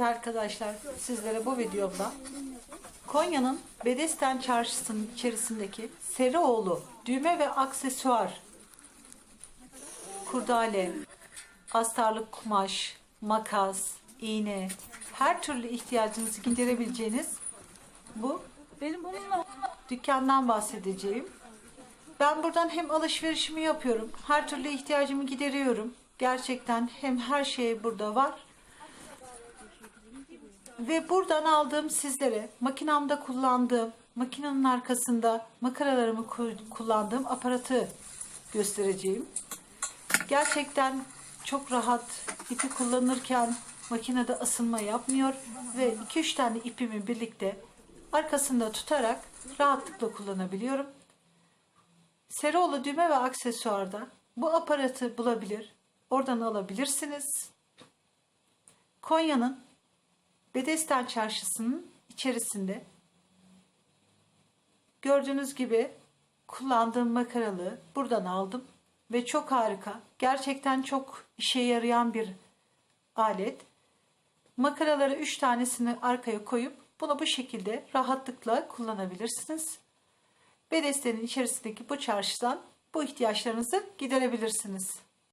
Evet arkadaşlar sizlere bu videomda Konya'nın Bedesten çarşısının içerisindeki Serioğlu düğme ve aksesuar kurdale, astarlık kumaş, makas, iğne, her türlü ihtiyacınızı giderebileceğiniz bu Benim bununla dükkandan bahsedeceğim. Ben buradan hem alışverişimi yapıyorum, her türlü ihtiyacımı gideriyorum. Gerçekten hem her şey burada var. Ve buradan aldığım sizlere makinamda kullandığım, makinenin arkasında makaralarımı ku- kullandığım aparatı göstereceğim. Gerçekten çok rahat ipi kullanırken makinede ısınma yapmıyor ve 2-3 tane ipimi birlikte arkasında tutarak rahatlıkla kullanabiliyorum. Seroğlu düğme ve aksesuarda bu aparatı bulabilir, oradan alabilirsiniz. Konya'nın Bedesten Çarşısı'nın içerisinde gördüğünüz gibi kullandığım makaralı buradan aldım ve çok harika. Gerçekten çok işe yarayan bir alet. Makaraları 3 tanesini arkaya koyup bunu bu şekilde rahatlıkla kullanabilirsiniz. Bedestenin içerisindeki bu çarşıdan bu ihtiyaçlarınızı giderebilirsiniz.